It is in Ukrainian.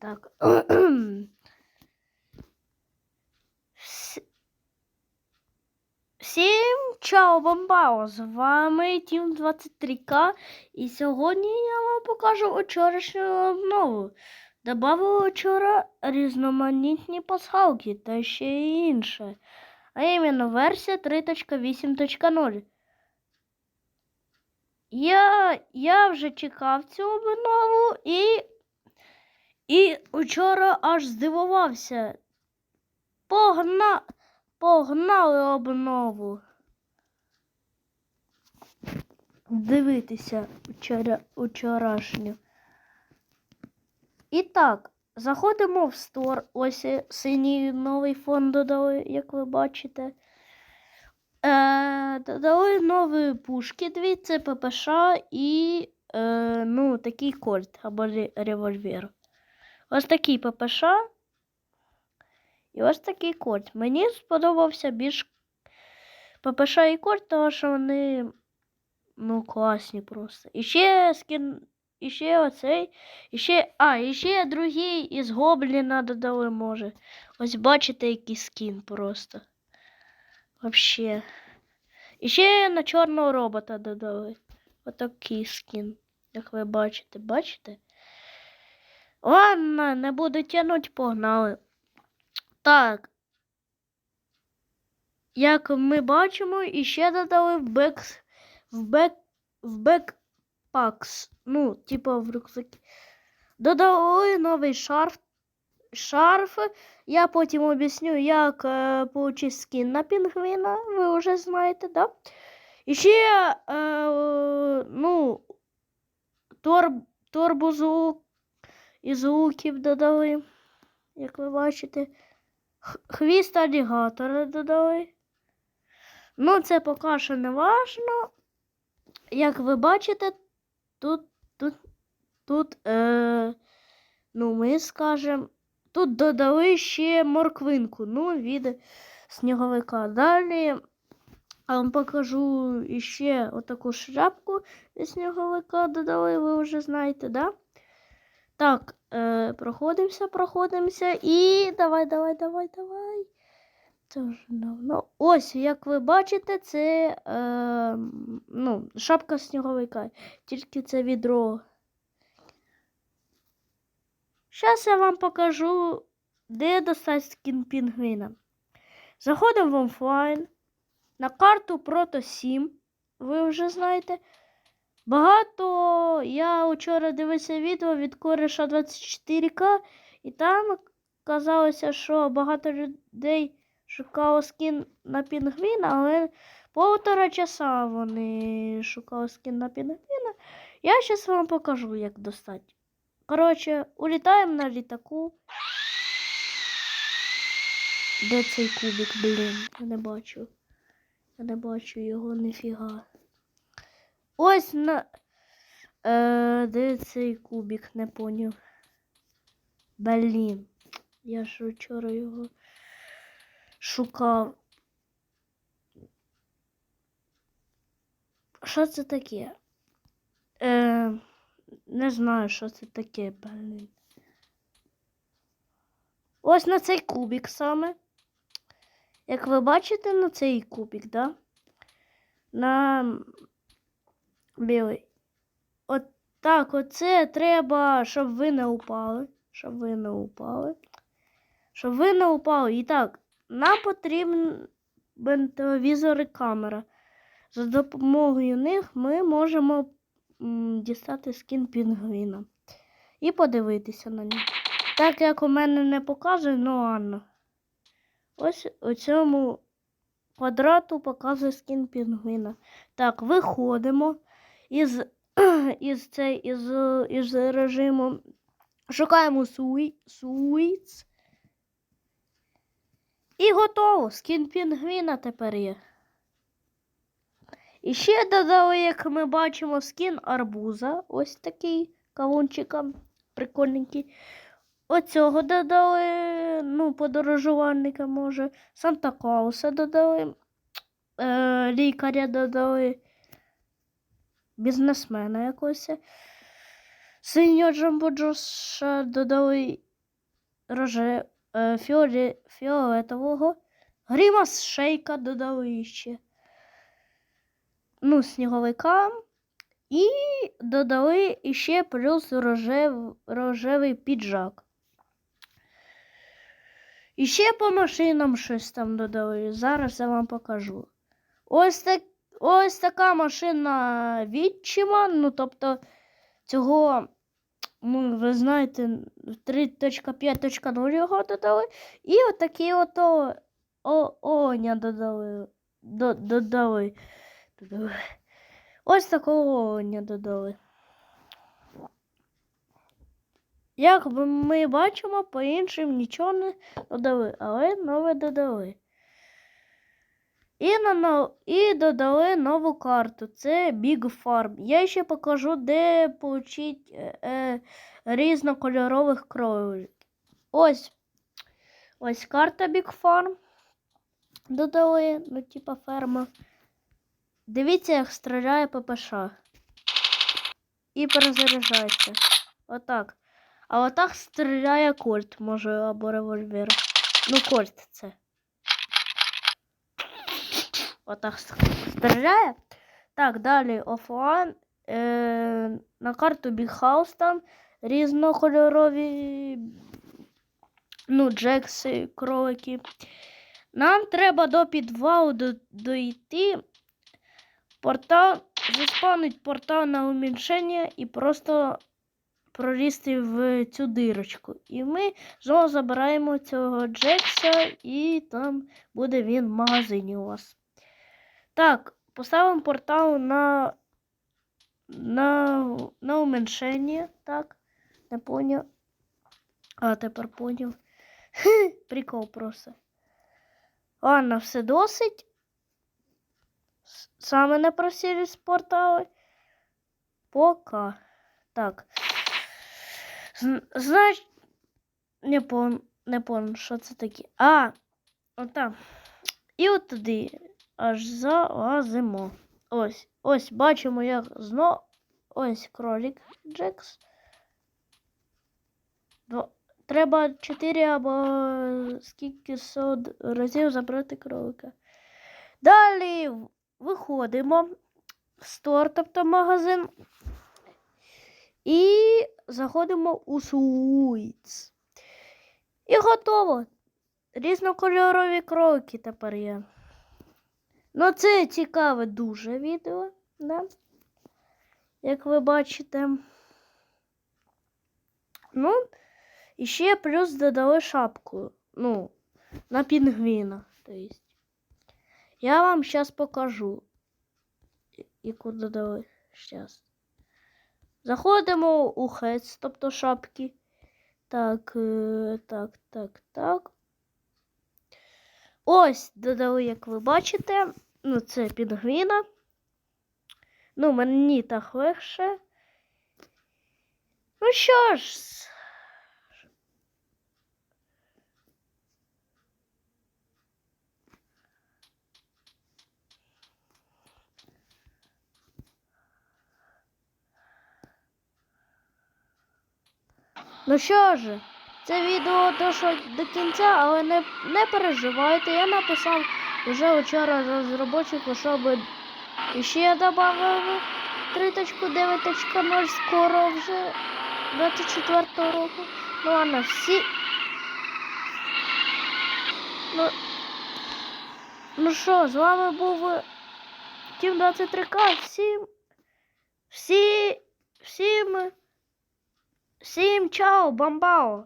Так. Всім чао, бомбао! З вами Тім 23К. І сьогодні я вам покажу вчорашню обнову. Добавив вчора різноманітні пасхалки та ще й інше. А іменно версія 3.8.0. Я, я вже чекав цю обнову і, і вчора аж здивувався. Погна, погнали обнову. Дивитися вчора, вчорашню. І так, заходимо в стор. Ось синій новий фон додали, як ви бачите. Е, додали нові пушки, дві, це ППШ і е, ну, такий кольт або ре- револьвер. Ось такий ППШ. І ось такий кольт. Мені сподобався більш ППШ і кольт, тому що вони ну, класні просто. І ще скін. І ще оцей. І ще. А, і ще другий із Гобліна додали, може. Ось бачите, який скін просто. Вообще. І ще на чорного робота додали. Отакий скін. Як ви бачите, бачите? Ладно, не буду тягнуть, погнали. Так. Як ми бачимо, іще додали в бек. В бек. В бекпакс. Ну, типа в рюкзаки. Додали новий шарф. Шарф. Я потім об'ясню, як е, получити скін на пінгвіна. Ви вже знаєте, да? І ще, е, е, ну, тор, торбозвук і звуків додали, як ви бачите. Хвіст алігатора додали. Ну, це поки що не важно. Як ви бачите, тут, тут, тут, е, ну, ми скажемо, тут додали ще морквинку, ну, від сніговика. Далі я вам покажу іще отаку шляпку від сніговика додали, ви вже знаєте, да? Так, е, проходимося, проходимося і давай, давай, давай, давай. Це вже давно. Ось, як ви бачите, це е, ну, шапка сніговика. Тільки це відро. Зараз я вам покажу, де достати скін пінгвіна. Заходимо в офлайн на карту Proto 7. Ви вже знаєте. Багато я вчора дивився відео від Кореша 24К, і там казалося, що багато людей шукало скін на пінгвіна, але полтора часа вони шукали скін на пінгвіна. Я зараз вам покажу, як достати. Коротше, улітаємо на літаку. Де цей кубик, блін? Я не бачу. Я не бачу його ніфіга. Ось на. Е, де цей кубик, не поняв. Блін. Я ж вчора його шукав. Що це таке? Е, не знаю, що це таке, блін. Ось на цей кубик саме. Як ви бачите, на цей кубик, да? На білий. От так, оце треба, щоб ви не упали. Щоб ви не упали. Щоб ви не упали. І так, нам потрібен телевізор і камера. За допомогою них ми можемо дістати скін пінгвіна. І подивитися на нього. Так як у мене не показує, ну ладно. Ось у цьому квадрату показує скін пінгвіна. Так, виходимо із, із, цей, із, із режиму. Шукаємо суй, суїц. І готово. Скін пінгвіна тепер є. І ще додали, як ми бачимо, скін арбуза. Ось такий кавунчиком. Прикольненький. Оцього додали, ну, подорожувальника може. Санта Клауса додали. Е, лікаря додали. Бізнесмена якогось. Синього Джамбо Джоша додали роже, е, фіолі, фіолетового. Грімас шейка додали ще. Ну, сніговика. І додали іще плюс рожев, рожевий піджак. І ще по машинам щось там додали. Зараз я вам покажу. Ось, так, ось така машина відчима. Ну, тобто, цього, ну, ви знаєте, 3.5.0 його додали. І отакі ото о, оня додали. До, додали. додали. Ось такого оня додали. Як ми бачимо, по іншим нічого не додали, але нове додали. І, на, і додали нову карту. Це Big Farm. Я ще покажу, де отримати е, е, різнокольорових кроликів. Ось. Ось карта Big Farm. Додали, ну, типа ферма. Дивіться, як стріляє ППШ. І перезаряджається. Отак. А отак стріляє кольт, може, або револьвер. Ну, кольт це. Отак стріляє. Так, далі офлайн. Е, на карту House там різнокольорові ну, джекси, кролики. Нам треба до підвалу до, дойти. Портал, заспавнить портал на уміншення і просто пролізти в цю дирочку. І ми знову забираємо цього Джекса, і там буде він в магазині у вас. Так, поставимо портал на, на, на уменьшення. Так, не поняв. А, тепер поняв. Прикол просто. Ладно, все досить. Саме непросілі з портали. Пока. Так. Зн- Знаєш, не пон, не пон, що це таке. А, отам. І от туди аж залазимо. Ось, ось, бачимо, як знову. Ось кролик Джекс. Дво- Треба 4 або скільки сот разів забрати кролика. Далі виходимо в стор, тобто магазин. І заходимо у суїц. І готово. Різнокольорові кролики тепер є. Ну, це цікаве дуже відео, да? як ви бачите. Ну, і ще плюс додали шапку. Ну, на пінгвіна. То есть. Я вам зараз покажу. Яку додали. Зараз. Заходимо у хец, тобто шапки. Так, е, так, так, так. Ось додали, як ви бачите. Ну, це пінгвіна. Ну, мені так легше. Ну що ж. Ну що ж, це відео дійшло до кінця, але не, не переживайте. Я написав вже вчора розробочику, щоб ще я додав 3.9.0 скоро вже 24 року. Ну ладно, всі. Ну, ну що, з вами був Тім 23К. Всім. Всі. Всім. Всім чао, бамбао!